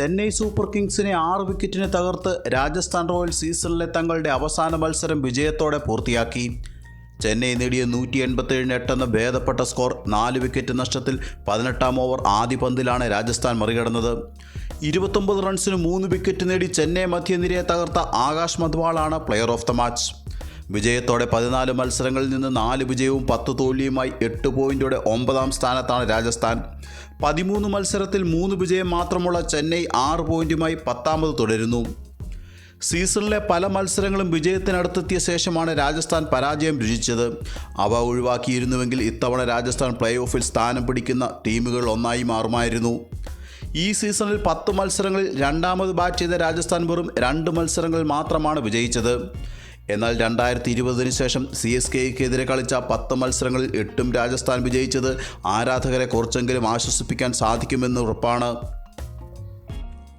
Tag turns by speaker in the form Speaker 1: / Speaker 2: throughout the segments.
Speaker 1: Chennai super കിങ്സിനെ ആറ് വിക്കറ്റിന് തകർത്ത് രാജസ്ഥാൻ റോയൽസ് സീസണിലെ തങ്ങളുടെ അവസാന മത്സരം വിജയത്തോടെ പൂർത്തിയാക്കി. ചെന്നൈ നേടിയ നൂറ്റി എൺപത്തേഴിന് എട്ടെന്ന ഭേദപ്പെട്ട സ്കോർ നാല് വിക്കറ്റ് നഷ്ടത്തിൽ പതിനെട്ടാം ഓവർ ആദ്യ പന്തിലാണ് രാജസ്ഥാൻ മറികടന്നത്. ഇരുപത്തൊമ്പത് റൺസിന് മൂന്ന് വിക്കറ്റ് നേടി ചെന്നൈ മധ്യനിരയെ തകർത്ത ആകാശ് മധ്വാളാണ് പ്ലെയർ ഓഫ് ദ മാച്ച്. വിജയത്തോടെ പതിനാല് മത്സരങ്ങളിൽ നിന്ന് നാല് വിജയവും പത്ത് തോൽവിയുമായി എട്ട് പോയിന്റോടെ ഒമ്പതാം സ്ഥാനത്താണ് രാജസ്ഥാൻ. പതിമൂന്ന് മത്സരത്തിൽ മൂന്ന് വിജയം മാത്രമുള്ള ചെന്നൈ ആറ് പോയിന്റുമായി പത്താമത് തുടരുന്നു. സീസണിലെ പല മത്സരങ്ങളും വിജയത്തിനടുത്തെത്തിയ ശേഷമാണ് രാജസ്ഥാൻ പരാജയം രുചിച്ചത്. അവ ഒഴിവാക്കിയിരുന്നുവെങ്കിൽ ഇത്തവണ രാജസ്ഥാൻ പ്ലേ ഓഫിൽ സ്ഥാനം പിടിക്കുന്ന ടീമുകൾ ഒന്നായി മാറുമായിരുന്നു. ഈ സീസണിൽ പത്ത് മത്സരങ്ങളിൽ രണ്ടാമത് ബാറ്റ് ചെയ്ത രാജസ്ഥാൻ വെറും രണ്ട് മത്സരങ്ങളിൽ മാത്രമാണ് വിജയിച്ചത്. എന്നാൽ രണ്ടായിരത്തി ഇരുപതിന് ശേഷം സി എസ് കെയ്ക്കെതിരെ കളിച്ച പത്ത് മത്സരങ്ങളിൽ എട്ടും രാജസ്ഥാൻ വിജയിച്ചത് ആരാധകരെ കുറച്ചെങ്കിലും ആശ്വസിപ്പിക്കാൻ സാധിക്കുമെന്ന് ഉറപ്പാണ്.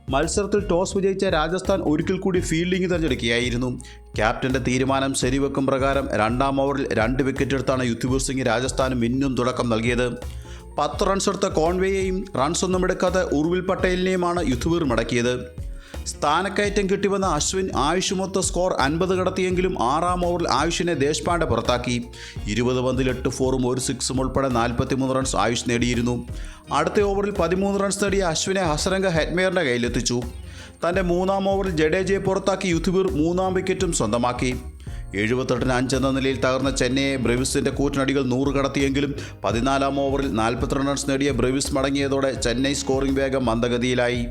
Speaker 1: മത്സരത്തിൽ ടോസ് വിജയിച്ച രാജസ്ഥാൻ ഒരിക്കൽ കൂടി ഫീൽഡിംഗ് തിരഞ്ഞെടുക്കുകയായിരുന്നു. ക്യാപ്റ്റന്റെ തീരുമാനം ശരിവെക്കും പ്രകാരം രണ്ടാം ഓവറിൽ രണ്ട് വിക്കറ്റ് എടുത്താണ് യുദ്ധവീർ സിംഗ് രാജസ്ഥാന് മിന്നും തുടക്കം നൽകിയത്. പത്ത് റൺസ് എടുത്ത കോൺവേയെയും റൺസൊന്നും എടുക്കാത്ത ഉർവിൽ പട്ടേലിനെയുമാണ് യുദ്ധവീർ മടക്കിയത്. സ്ഥാനക്കയറ്റം കിട്ടിവന്ന അശ്വിൻ ആയുഷുമൊത്ത സ്കോർ അൻപത് കടത്തിയെങ്കിലും ആറാം ഓവറിൽ ആയുഷിനെ ദേശ്പാണ്ഡെ പുറത്താക്കി. ഇരുപത് പന്തിൽ എട്ട് ഫോറും ഒരു സിക്സും ഉൾപ്പെടെ നാൽപ്പത്തിമൂന്ന് റൺസ് ആയുഷ് നേടിയിരുന്നു. അടുത്ത ഓവറിൽ പതിമൂന്ന് റൺസ് നേടിയ അശ്വിനെ ഹസരംഗ ഹെഡ്മേയറിന്റെ കയ്യിലെത്തിച്ചു. തന്റെ മൂന്നാം ഓവറിൽ ജഡേജയെ പുറത്താക്കി യുദ്ധവീർ മൂന്നാം വിക്കറ്റും സ്വന്തമാക്കി. എഴുപത്തെട്ടിന് അഞ്ചെന്ന നിലയിൽ തകർന്ന ചെന്നൈയെ ബ്രവിസിന്റെ കൂറ്റിനടികൾ നൂറ് കടത്തിയെങ്കിലും പതിനാലാം ഓവറിൽ നാൽപ്പത്തിരണ്ട് റൺസ് നേടിയ ബ്രവിസ് മടങ്ങിയതോടെ ചെന്നൈ സ്കോറിംഗ് വേഗം മന്ദഗതിയിലായി.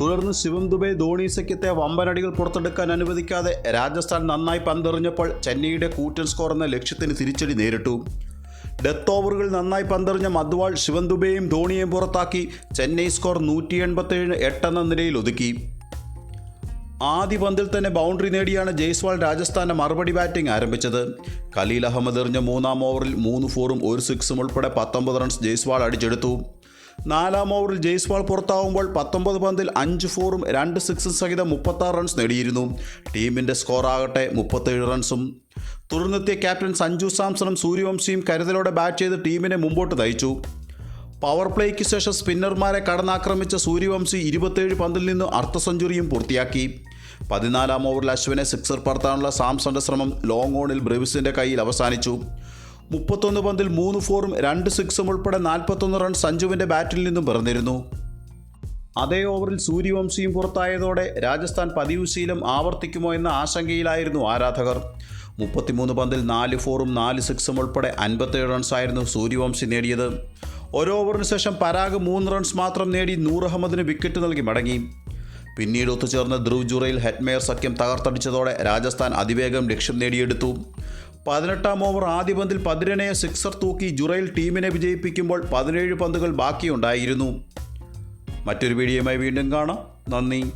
Speaker 1: തുടർന്ന് ശിവം ദുബൈ ധോണി സഖ്യത്തെ വമ്പനടികൾ പുറത്തെടുക്കാൻ അനുവദിക്കാതെ രാജസ്ഥാൻ നന്നായി പന്തെറിഞ്ഞപ്പോൾ ചെന്നൈയുടെ കൂറ്റൻ സ്കോർ എന്ന ലക്ഷ്യത്തിന് തിരിച്ചടി നേരിട്ടു. ഡെത്ത് ഓവറുകൾ നന്നായി പന്തെറിഞ്ഞ മധുവാൾ ശിവം ദുബൈയും ധോണിയെയും പുറത്താക്കി ചെന്നൈ സ്കോർ നൂറ്റി എൺപത്തേഴിന് എട്ടെന്ന നിലയിൽ ഒതുക്കി. ആദ്യ പന്തിൽ തന്നെ ബൗണ്ടറി നേടിയാണ് ജയ്സ്വാൾ രാജസ്ഥാന്റെ മറുപടി ബാറ്റിംഗ് ആരംഭിച്ചത്. ഖലീൽ അഹമ്മദ് എറിഞ്ഞ മൂന്നാം ഓവറിൽ മൂന്ന് ഫോറും ഒരു സിക്സും ഉൾപ്പെടെ പത്തൊമ്പത് റൺസ് ജയ്സ്വാൾ അടിച്ചെടുത്തു. നാലാം ഓവറിൽ ജയ്സ്വാൾ പുറത്താവുമ്പോൾ പത്തൊമ്പത് പന്തിൽ അഞ്ച് ഫോറും രണ്ട് സിക്സും സഹിതം മുപ്പത്താറ് റൺസ് നേടിയിരുന്നു. ടീമിന്റെ സ്കോറാകട്ടെ മുപ്പത്തേഴ് റൺസും തുടർന്നെത്തിയ ക്യാപ്റ്റൻ സഞ്ജു സാംസണും സൂര്യവംശിയും കരുതലോടെ ബാറ്റ് ചെയ്ത് ടീമിനെ മുമ്പോട്ട് നയിച്ചു. പവർ പ്ലേയ്ക്ക് ശേഷം സ്പിന്നർമാരെ കടന്നാക്രമിച്ച സൂര്യവംശി ഇരുപത്തേഴ് പന്തിൽ നിന്ന് അർദ്ധ സെഞ്ചുറിയും പൂർത്തിയാക്കി. പതിനാലാം ഓവറിൽ അശ്വിനെ സിക്സർ പറത്താനുള്ള സാംസന്റെ ശ്രമം ലോങ് ഓണിൽ ബ്രവിസിന്റെ കയ്യിൽ അവസാനിച്ചു. മുപ്പത്തൊന്ന് പന്തിൽ മൂന്ന് ഫോറും രണ്ട് സിക്സും ഉൾപ്പെടെ നാൽപ്പത്തൊന്ന് റൺ സഞ്ജുവിന്റെ ബാറ്റിൽ നിന്നും പിറന്നിരുന്നു. അതേ ഓവറിൽ സൂര്യവംശിയും പുറത്തായതോടെ രാജസ്ഥാൻ പതിവ് ശീലം ആവർത്തിക്കുമോ എന്ന ആശങ്കയിലായിരുന്നു ആരാധകർ. മുപ്പത്തിമൂന്ന് പന്തിൽ നാല് ഫോറും നാല് സിക്സും ഉൾപ്പെടെ അൻപത്തേഴ് റൺസായിരുന്നു സൂര്യവംശി നേടിയത്. ഒരു ഓവറിന് ശേഷം പരാഗ് മൂന്ന് റൺസ് മാത്രം നേടി നൂർ അഹമ്മദിന് വിക്കറ്റ് നൽകി മടങ്ങി. പിന്നീട് ഒത്തുചേർന്ന ധ്രുവ് ജുറയിൽ ഹെഡ്മേയർ സഖ്യം തകർത്തടിച്ചതോടെ രാജസ്ഥാൻ അതിവേഗം ലക്ഷ്യം നേടിയെടുത്തു. പതിനെട്ടാം ഓവർ ആദ്യ പന്തിൽ പതിരനെ സിക്സർ തൂക്കി ജുറയിൽ ടീമിനെ വിജയിപ്പിക്കുമ്പോൾ പതിനേഴ് പന്തുകൾ ബാക്കിയുണ്ടായിരുന്നു. മറ്റൊരു വീഡിയോയുമായി വീണ്ടും കാണാം. നന്ദി.